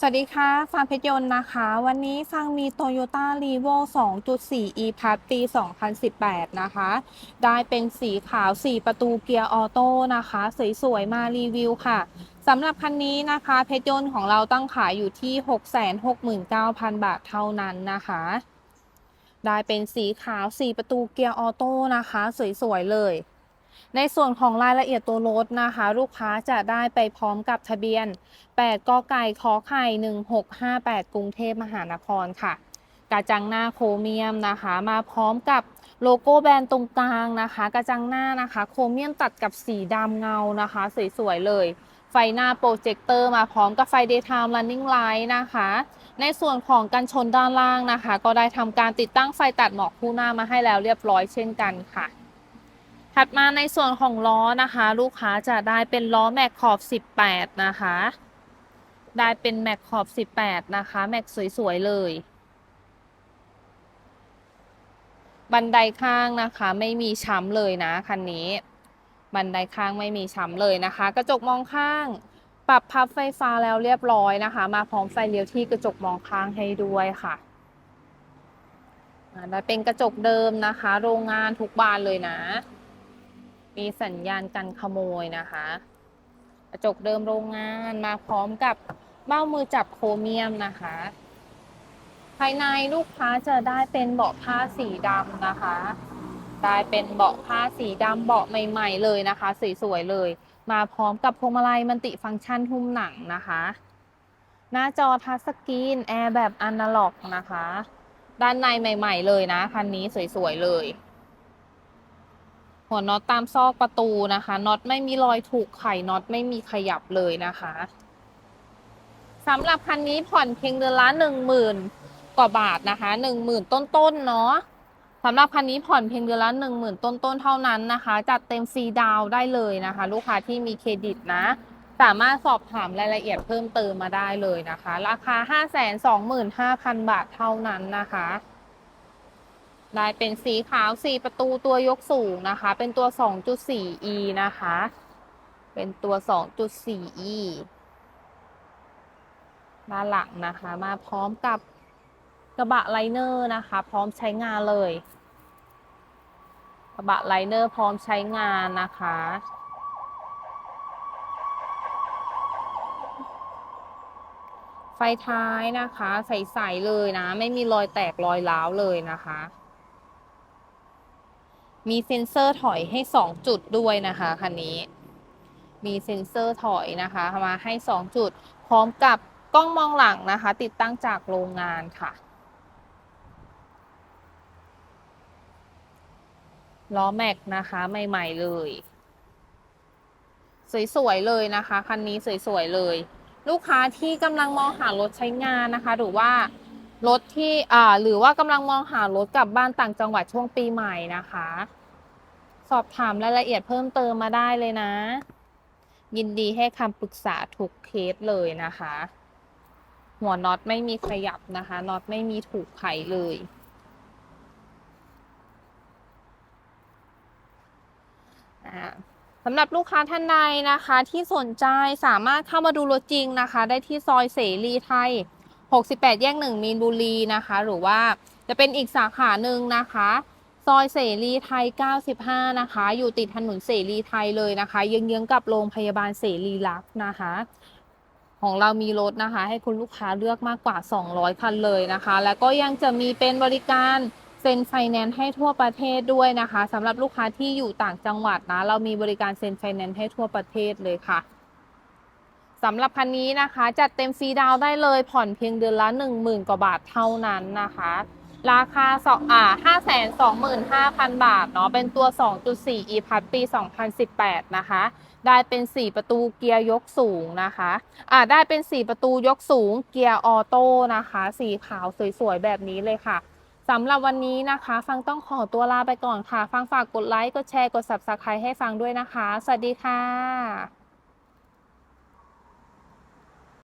สวัสดีค่ะฟังเพชรยนต์นะคะ วันนี้ฟังมี Toyota r e v o 2.4 e p a s ปี 2018 นะคะ ได้เป็นสีขาว 4 ประตูเกียร์ออโต้นะคะ สวยๆ มารีวิวค่ะสำหรับคันนี้นะคะ เพชรยนต์ของเราตั้งขายอยู่ที่ 669,000 บาทเท่านั้นนะคะ ได้เป็นสีขาว 4 ประตูเกียร์ออโต้นะคะ สวยๆ เลย ในส่วนของรายละเอียดตัวรถนะคะ ลูกค้าจะได้ไปพร้อมกับทะเบียน 8กไก่ขอไข่ 1658 กรุงเทพมหานครค่ะ กระจังหน้าโครเมียมนะคะ มาพร้อมกับโลโก้แบรนด์ตรงกลางนะคะ กระจังหน้านะคะ โครเมียมตัดกับสีดำเงานะคะ สวยๆเลยไฟหน้าโปรเจคเตอร์มาพร้อมกับไฟ daytime running light นะคะ ในส่วนของกันชนด้านล่างนะคะ ก็ได้ทำการติดตั้งไฟตัดหมอกคู่หน้ามาให้แล้วเรียบร้อยเช่นกันค่ะ ถัดมาในส่วนของล้อนะคะ ลูกค้าจะได้เป็นล้อแม็กขอบ 18 นะคะ ได้เป็นแม็กขอบ 18 นะคะแม็กสวยๆเลย บันไดข้างนะคะไม่มีช้ำเลยนะคันนี้ บันไดข้างไม่มีช้ำเลยนะคะ กระจกมองข้าง ปรับพับไฟฟ้าแล้วเรียบร้อยนะคะ มาพร้อมไฟเลี้ยวที่กระจกมองข้างให้ด้วยค่ะได้เป็นกระจกเดิมนะคะ โรงงานทุกบานเลยนะ มีสัญญาณกันขโมยนะคะ กระจกเดิมโรงงานมาพร้อมกับเบ้ามือจับโครเมียมนะคะ ภายในลูกค้าจะได้เป็นเบาะผ้าสีดำนะคะได้เป็นเบาะผ้าสีดำเบาะใหม่ ๆ เลยนะคะ สวยๆเลย มาพร้อมกับพวงมาลัยมันติฟังก์ชันหุ้มหนังนะคะ หน้าจอทัชสกรีนแอร์แบบอนาล็อกนะคะ ด้านในใหม่ ๆ เลยนะคันนี้สวยๆเลย หัวน็อตตามซอกประตูนะคะน็อตไม่มีรอยถูกไขน็อตไม่มีขยับเลยนะคะสำหรับคันนี้ผ่อนเพียงเดือนละหนึ่งหมื่นกว่าบาทนะคะหนึ่งหมื่นต้นๆเนาะสำหรับคันนี้ผ่อนเพียงเดือนละหนึ่งหมื่นต้นๆเท่านั้นนะคะ จัดเต็มฟรีดาวได้เลยนะคะ ลูกค้าที่มีเครดิตนะ สามารถสอบถามรายละเอียดเพิ่มเติมมาได้เลยนะคะ ราคา 525,000 บาทเท่านั้นนะคะ ได้เป็นสีขาว4ประตูตัวยกสูงนะคะ เป็นตัว 2.4e นะคะ เป็นตัว 2.4e ด้านหลังนะคะ มาพร้อมกับกระบะไลเนอร์นะคะ พร้อมใช้งานเลย กระบะไลเนอร์พร้อมใช้งานนะคะไฟท้ายนะคะ ใส ๆ เลยนะ ไม่มีรอยแตกรอยร้าวเลยนะคะ มีเซ็นเซอร์ถอยให้ 2 จุดด้วยนะคะคันนี้ มีเซ็นเซอร์ถอยนะคะมาให้ 2 จุด พร้อมกับกล้องมองหลังนะคะ ติดตั้งจากโรงงานค่ะล้อแม็กนะคะใหม่ ๆ เลย สวย ๆ เลยนะคะคันนี้สวย ๆ เลย ลูกค้าที่กำลังมองหารถใช้งานนะคะ หรือว่ารถที่อ่าหรือว่ากำลังมองหารถกลับบ้านต่างจังหวัดช่วงปีใหม่นะคะ สอบถามรายละเอียดเพิ่มเติมมาได้เลยนะ ยินดีให้คำปรึกษาทุกเคสเลยนะคะ หัวน็อตไม่มีขยับนะคะน็อตไม่มีถูกไขเลย อ่าสำหรับลูกค้าท่านใดนะคะที่สนใจสามารถเข้ามาดูรถจริงนะคะ ได้ที่ซอยเสรีไทย 68 แยกหนึ่งมีนบุรีนะคะ หรือว่าจะเป็นอีกสาขาหนึ่งนะคะ ซอยเสรีไทย 95 นะคะ อยู่ติดถนนเสรีไทยเลยนะคะเยื้องๆกับโรงพยาบาลเสรีรักษ์นะคะ ของเรามีรถนะคะ ให้คุณลูกค้าเลือกมากกว่า 200 คันเลยนะคะ แล้วก็ยังจะมีเป็นบริการเซ็นไฟแนนซ์ให้ทั่วประเทศด้วยนะคะสำหรับลูกค้าที่อยู่ต่างจังหวัดนะ เรามีบริการเซ็นไฟแนนซ์ให้ทั่วประเทศเลยค่ะสำหรับคันนี้นะคะ จัดเต็มฟรีดาวได้เลยผ่อนเพียงเดือนละ 10,000 กว่าบาทเท่านั้นนะคะ ราคาสองอ่าห้าแสนสองหมื่นห้าพันบาทเนาะเป็นตัว 2.4 e p a s ปี 2018 นะคะ ได้เป็น 4 ประตูเกียร์ยกสูงนะคะอ่าได้เป็น 4 ประตูยกสูงเกียร์ออโต้นะคะ สีขาวสวยๆ แบบนี้เลยค่ะสำหรับวันนี้นะคะ ฟังต้องขอตัวลาไปก่อนค่ะ ฟังฝากกดไลค์ กดแชร์ กด subscribe ให้ฟังด้วยนะคะ สวัสดีค่ะ